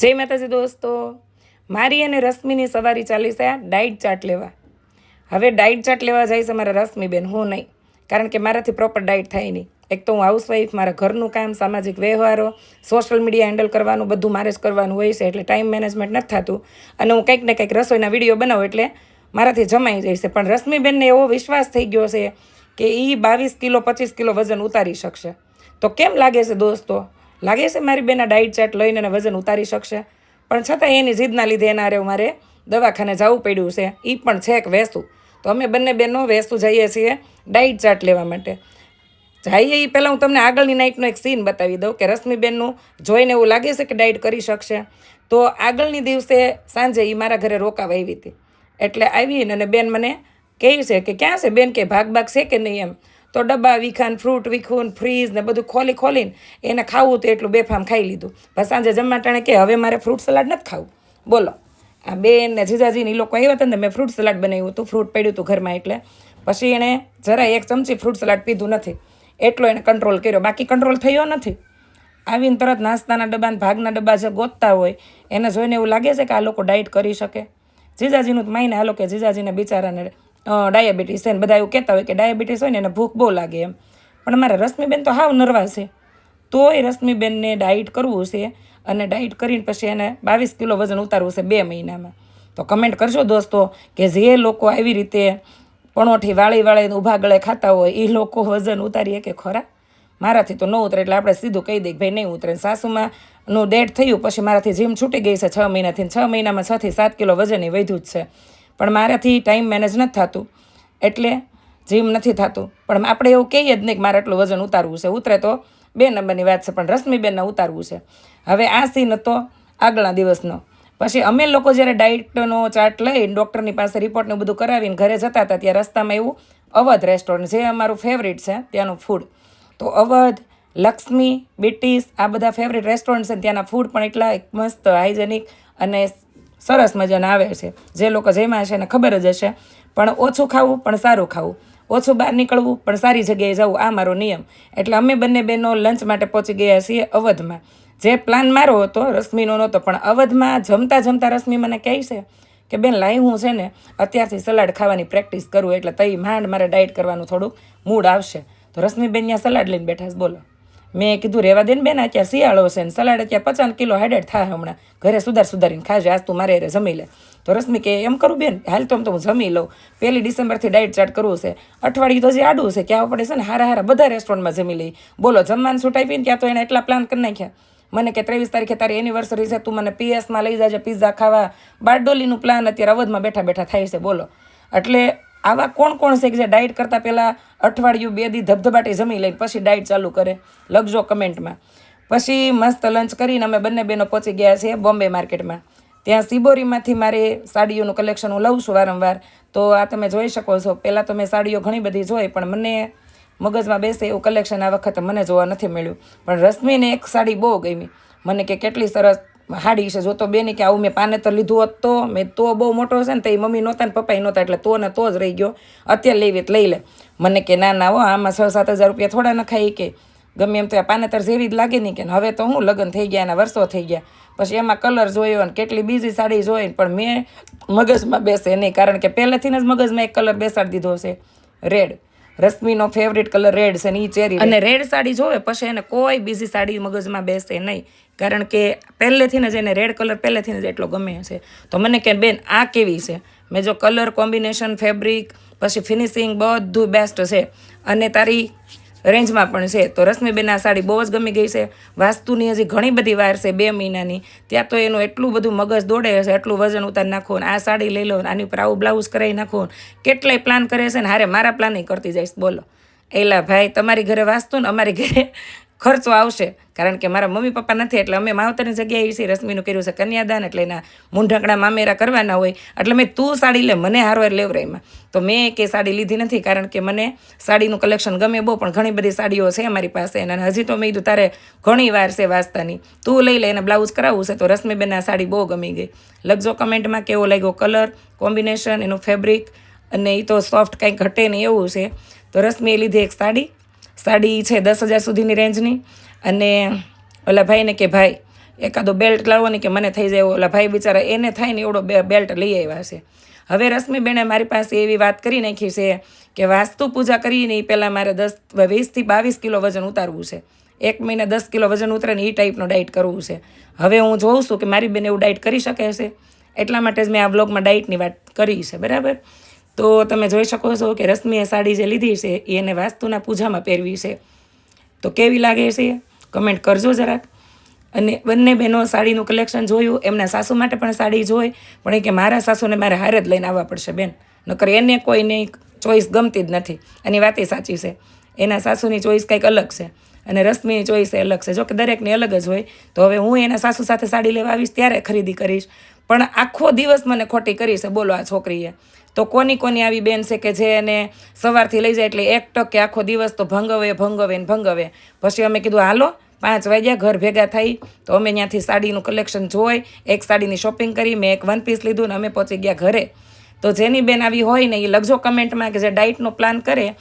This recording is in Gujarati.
જય માતાજી દોસ્તો. મારી અને રશ્મિની સવારી ચાલી છે આ ડાઇટ ચાર્ટ લેવા. હવે ડાઇટ ચાર્ટ લેવા જાય છે મારા રશ્મિબેન, હું નહીં. કારણ કે મારાથી પ્રોપર ડાઇટ થાય નહીં. એક તો હું હાઉસવાઈફ મારા ઘરનું કામ, સામાજિક વ્યવહારો, સોશિયલ મીડિયા હેન્ડલ કરવાનું, બધું મારે જ કરવાનું હોય છે, એટલે ટાઈમ મેનેજમેન્ટ નથી થતું. અને હું કંઈક ને કંઈક રસોઈના વીડિયો બનાવું એટલે મારાથી જમાઈ જાય છે. પણ રશ્મિબેનને એવો વિશ્વાસ થઈ ગયો છે કે એ બાવીસ કિલો, પચીસ કિલો વજન ઉતારી શકશે. તો કેમ લાગે છે દોસ્તો? લાગે છે મારી બેના ડાયટ ચાર્ટ લઈને એને વજન ઉતારી શકશે? પણ છતાં એની જીદના લીધે એના હારે મારે દવાખાને જવું પડ્યું છે. એ પણ છે એક વેસું તો અમે બંને બહેનો વેસ્તું જઈએ છીએ ડાયટ ચાર્ટ લેવા માટે. જઈએ એ પહેલાં હું તમને આગળની નાઇટનો એક સીન બતાવી દઉં કે રશ્મિબેનનું જોઈને એવું લાગે છે કે ડાઇટ કરી શકશે? તો આગળની દિવસે સાંજે એ મારા ઘરે રોકાવા આવી હતી. એટલે આવીને અને બેન મને કહે છે કે ક્યાં છે? બેન કે ભાગ ભાગ છે કે નહીં એમ? તો ડબ્બા વિખાન ફ્રૂટ વિખૂન ફ્રીઝ ને બધું ખોલી ખોલીને એને ખાવું તો એટલું બેફામ ખાઈ લીધું. પછી સાંજે જમવા ટાણે કે હવે મારે ફ્રૂટ સલાડ નથી ખાવું. બોલો. આ બેન ને જીજાજીને એ લોકો આવ્યા હતા ને મેં ફ્રૂટ સલાડ બનાવ્યું હતું. ફ્રૂટ પડ્યું હતું ઘરમાં એટલે. પછી એણે જરા એક ચમચી ફ્રૂટ સલાડ પીધું નથી. એટલો એણે કંટ્રોલ કર્યો. બાકી કંટ્રોલ થયો નથી. આવીને તરત નાસ્તાના ડબ્બા ને ભાગના ડબ્બા જે ગોતતા હોય, એને જોઈને એવું લાગે છે કે આ લોકો ડાયટ કરી શકે. જીજાજીનું તો માઈને હાલો કે જીજાજીને બિચારાને ડાયાબિટીસ છે બધા એવું કહેતા હોય કે ડાયાબિટીસ હોય ને એને ભૂખ બહુ લાગે એમ. પણ અમારા રશ્મિબેન તો હાવ નર્વા છે. તોય રશ્મિબેનને ડાયટ કરવું છે અને ડાયટ કરીને પછી એને બાવીસ કિલો વજન ઉતારવું છે બે મહિનામાં. તો કમેન્ટ કરજો દોસ્તો કે જે લોકો આવી રીતે પણોઠી વાળી વાળીને ઊભા ગળે ખાતા હોય એ લોકો વજન ઉતારીએ કે ખરા? મારાથી તો ન ઉતરે એટલે આપણે સીધું કહી દઈએ ભાઈ નહીં ઉતરે. સાસુમાં નું ડેટ થયું, પછી મારાથી જીમ છૂટી ગઈ છે છ મહિનાથી છ મહિનામાં છથી સાત કિલો વજન એ વધ્યું જ છે. પણ મારાથી ટાઈમ મેનેજ નથી થતું. એટલે જીમ નથી થતું. પણ આપણે એવું કહીએ જ નહીં કે મારે એટલું વજન ઉતારવું છે. ઉતરે તો બે નંબરની વાત છે, પણ રશ્મિબેનને ઉતારવું છે. હવે આ સીન હતો આગળના દિવસનો. પછી અમે લોકો જ્યારે ડાયટનો ચાર્ટ લઈ ડૉક્ટરની પાસે રિપોર્ટને બધું કરાવીને ઘરે જતા હતા ત્યાં રસ્તામાં એવું અવધ રેસ્ટોરન્ટ જે અમારું ફેવરિટ છે, ત્યાંનું ફૂડ તો અવધ, લક્ષ્મી, બીટીસ, આ બધા ફેવરિટ રેસ્ટોરન્ટ છે ત્યાંના ફૂડ પણ એટલા મસ્ત હાઇજેનિક અને સરસ મજાના આવે છે. જે લોકો જેમાં હશે એને ખબર જ હશે. પણ ઓછું ખાવું, પણ સારું ખાવું. ઓછું બહાર નીકળવું, પણ સારી જગ્યાએ જવું, આ મારો નિયમ. એટલે અમે બંને બહેનો લંચ માટે પહોંચી ગયા છીએ અવધમાં. જે પ્લાન મારો હતો રશ્મિનો નહોતો પણ અવધમાં જમતા જમતા રશ્મિ મને કહે છે કે, બેન, લાઈ હું છે ને, અત્યારથી સલાડ ખાવાની પ્રેક્ટિસ કરું, એટલે તઈ માંડ મારે ડાયટ કરવાનું થોડુંક મૂડ આવશે. તો રશ્મિબેન ત્યાં સલાડ લઈને બેઠા બોલો. મેં કીધું, રેવા દે ને બેન, અત્યારે શિયાળો છે ને સલાડ અત્યારે પચાસ કિલો હેડેડ થાય હમણાં. ઘરે સુધાર સુધારીને ખાજે, આજ તું મારે જમી લે. તો રશ્મિ કે એમ કરું, બેન, હાલ તો આમ તો હું જમી લઉં. પહેલી ડિસેમ્બરથી ડાયટ ચાર્ટ કરવું છે. અઠવાડિયું તો હજી આડું છે, ક્યાં પડે છે ને? હારા હારા બધા રેસ્ટોરન્ટમાં જમી લઈ. બોલો, જમવાનું છૂટ ને? ત્યાં તો એને એટલા પ્લાન કરી નાખ્યા. મને કે ત્રેવીસ તારીખે તારી એનિવર્સરી છે, તું મને પીએસમાં લઈ જાજે પિઝા ખાવા. બારડોલીનું પ્લાન અત્યારે અવધમાં બેઠા બેઠા થાય છે, બોલો. એટલે આવા કોણ કોણ છે કે જે ડાયટ કરતાં પહેલાં અઠવાડિયું બે દી ધબધબાટી જમી લઈને પછી ડાયટ ચાલુ કરે? લખજો કમેન્ટમાં. પછી મસ્ત લંચ કરીને અમે બંને બહેનો પહોંચી ગયા છીએ બોમ્બે માર્કેટમાં. ત્યાં સિબોરીમાંથી મારે સાડીઓનું કલેક્શન હું લઉં છું વારંવાર. તો આ તમે જોઈ શકો છો. પહેલાં તો મેં સાડીઓ ઘણી બધી જોઈ, પણ મને મગજમાં બેસે એવું કલેક્શન આ વખતે મને જોવા નથી મળ્યું. પણ રશ્મિને એક સાડી બહુ ગમી. મને કે કેટલી સરસ હાડી છે, જો તો બેને કે આવું મેં પાનેતર લીધું હોત તો, મેં તો બહુ મોટો છે ને, તો એ મમ્મી નહોતા ને પપ્પાએ નહોતા, એટલે તો ને તો જ રહી ગયો. અત્યારે લેવી તો લઈ લે. મને કે, ના ના હો, આમાં છ સાત હજાર રૂપિયા થોડા નખાય કે. ગમે એમ તો આ પાનેતર જેવી જ લાગે નહીં કે હવે તો હું લગ્ન થઈ ગયા એના વર્ષો થઈ ગયા. પછી એમાં કલર જોયો ને કેટલી બીજી સાડી જોઈ પણ મેં મગજમાં બેસે નહીં, કારણ કે પહેલેથી જ મગજમાં એક કલર બેસાડી દીધો છે, રેડ. રશ્મિનો ફેવરિટ કલર રેડ છે ને એ ચેરી અને રેડ સાડી જોવે પછી એને કોઈ બીજી સાડી મગજમાં બેસે નહીં. કારણ કે પહેલેથી જ એને રેડ કલર પહેલેથી જ એટલો ગમે છે. તો મને કે બેન આ કેવી છે? મેં જો કલર કોમ્બિનેશન ફેબ્રિક પછી ફિનિશિંગ બધું બેસ્ટ છે. અને તારી રેન્જમાં પણ છે. તો રશ્મિબેન આ સાડી બહુ જ ગમી ગઈ છે. વાસ્તુની હજી ઘણી બધી વાર છે બે મહિનાની. ત્યાં તો એનું એટલું બધું મગજ દોડે છે, એટલું વજન ઉતાર નાખો ને આ સાડી લઈ લો આની ઉપર આવું બ્લાઉઝ કરાવી નાખો કેટલાય પ્લાન કરે છે ને હારે મારા પ્લાનિંગ કરતી જઈશ. બોલો. એલા ભાઈ, તમારી ઘરે વાસ્તુ ને અમારી ઘરે ખર્ચો આવશે. કારણ કે મારા મમ્મી પપ્પા નથી એટલે અમે માવતરની જગ્યાએ છે રશ્મિનું કર્યું છે કન્યાદાન એટલે એના મૂંઢકણા મામેરા કરવાના હોય. એટલે મેં તું સાડી લે, મને હારવાર લેવરાયમાં. તો મેં કે સાડી લીધી નથી કારણ કે મને સાડીનું કલેક્શન ગમે બહુ, પણ ઘણી બધી સાડીઓ છે અમારી પાસે. અને હજી તો મેં કીધું, તારે ઘણી વાર છે વાંચતાની. તું લઈ લે, એને બ્લાઉઝ કરાવવું છે. તો રશ્મિબેન આ સાડી બહુ ગમી ગઈ. લખજો કમેન્ટમાં કેવો લાગ્યો કલર, કોમ્બિનેશન, એનું ફેબ્રિક, અને એ તો સોફ્ટ કંઈ ઘટે નહીં એવું છે. તો રશ્મિએ લીધી એક સાડી. સાડી છે દસ હજાર સુધીની રેન્જની. અને ઓલા ભાઈને કે ભાઈ, એકાદો બેલ્ટ લાવવાની કે મને થઈ જાય ઓલા ભાઈ બિચારા એને થાય ને એવડો બેલ્ટ લઈ આવ્યા છે. હવે રશ્મિબેને મારી પાસે એવી વાત કરી નાખી છે કે વાસ્તુ પૂજા કરીને એ પહેલાં મારે દસ વીસથી બાવીસ કિલો વજન ઉતારવું છે. એક મહિને દસ કિલો વજન ઉતરે ને એ ટાઈપનો ડાયટ કરવું છે. હવે હું જોઉં છું કે મારી બેન એવું ડાયટ કરી શકે છે એટલા માટે જ મેં આ બ્લોગમાં ડાયટની વાત કરી છે. બરાબર? તો તમે જોઈ શકો છો કે રશ્મિએ સાડી જે લીધી છે, એ એને વાસ્તુના પૂજામાં પહેરવી છે. તો કેવી લાગે છે? કમેન્ટ કરજો જરાક. અને બંને બહેનો સાડીનું કલેક્શન જોયું, એમના સાસુ માટે પણ સાડી જોઈ, પણ એ કે મારા સાસુને મારે હારે જ લઈને આવવા પડશે બેન. નકર એને કોઈને ચોઈસ ગમતી જ નથી. એની વાત સાચી છે. એના સાસુની ચોઈસ કંઈક અલગ છે. અને રશ્મિની ચોઈસ એ અલગ છે. જો કે દરેકની અલગ જ હોય, તો હવે હું એના સાસુ સાથે સાડી લેવા આવીશ ત્યારે ખરીદી કરીશ. પણ આખો દિવસ મને ખોટી કરી છે, બોલો આ છોકરીએ. તો કોની કોની આવી બેન છે કે જે એને સવારથી લઈ જાય એટલે એક ટકે આખો દિવસ તો ભંગવે ભંગવે ને ભંગવે. પછી અમે કીધું, હાલો, પાંચ વાગ્યા ઘર ભેગા થઈ. તો અમે ત્યાંથી સાડીનું કલેક્શન જોઈ, એક સાડીની શોપિંગ કરી, મેં એક વન પીસ લીધું ને અમે પહોંચી ગયા ઘરે. તો જેની બેન આવી હોય ને એ લખજો કમેન્ટમાં કે જે ડાયટનો પ્લાન કરે.